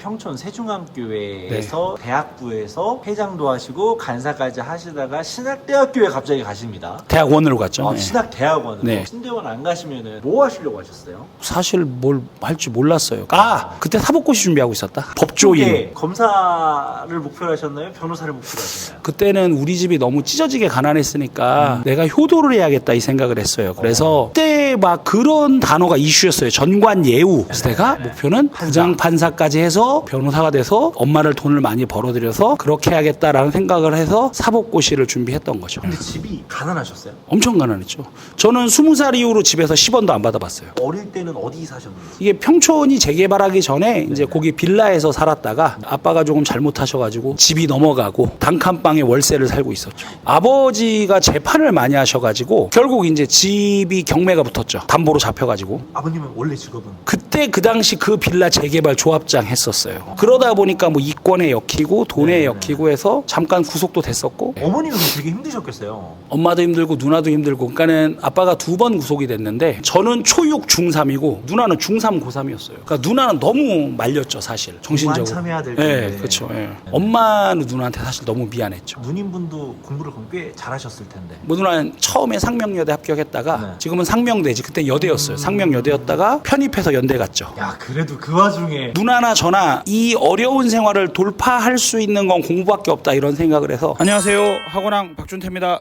평촌 세중암교회에서 대학부에서 회장도 하시고 간사까지 하시다가 신학대학교에 갑자기 가십니다. 대학원으로 갔죠. 아, 네. 신학대학원으로 네. 신대원 안 가시면은 뭐 하시려고 하셨어요? 사실 뭘 할지 몰랐어요. 아 그때 사법고시 준비하고 있었다. 법조인. 검사를 목표로 하셨나요? 변호사를 목표로 하셨나요? 그때는 우리 집이 너무 찢어지게 가난했으니까 내가 효도를 해야겠다 이 생각을 했어요. 그래서 그때 막 그런 단어가 이슈였어요. 전관 예우. 그래서 내가 목표는 부장 판사까지 해서 변호사가 돼서 엄마를 돈을 많이 벌어들여서 그렇게 해야겠다라는 생각을 해서 사법고시를 준비했던 거죠. 근데 집이 가난하셨어요? 엄청 가난했죠. 저는 스무 살 이후로 집에서 10원도 안 받아봤어요. 어릴 때는 어디 사셨는지? 이게 평촌이 재개발하기 전에 이제 거기 빌라에서 살았다가 아빠가 조금 잘못하셔가지고 집이 넘어가고 단칸방에 월세를 살고 있었죠. 아버지가 재판을 많이 하셔가지고 결국 이제 집이 경매가 붙 었죠. 담보로 잡혀가지고 아버님은 원래 직업은 그때 그 당시 그 빌라 재개발 조합장 했었어요. 그러다 보니까 뭐 이권에 엮이고 돈에 엮이고 해서 잠깐 구속도 됐었고 어머님은 되게 힘드셨겠어요. 엄마도 힘들고 누나도 힘들고 그러니까는 아빠가 두 번 구속이 됐는데 저는 초육 중3이고 누나는 중3 고3이었어요. 그러니까 누나는 너무 말렸죠 사실 정신적으로. 참여해야 될 예, 텐데. 그렇죠. 예. 엄마는 누나한테 사실 너무 미안했죠. 누님분도 공부를 그럼 꽤 잘하셨을 텐데. 뭐 누나는 처음에 상명여대 합격했다가 네. 지금은 상명대 지 그때 여대였어요. 상명 여대였다가 편입해서 연대 갔죠. 야 그래도 그 와중에 누나나 저나 이 어려운 생활을 돌파할 수 있는 건 공부밖에 없다 이런 생각을 해서 안녕하세요 학원왕 박준태입니다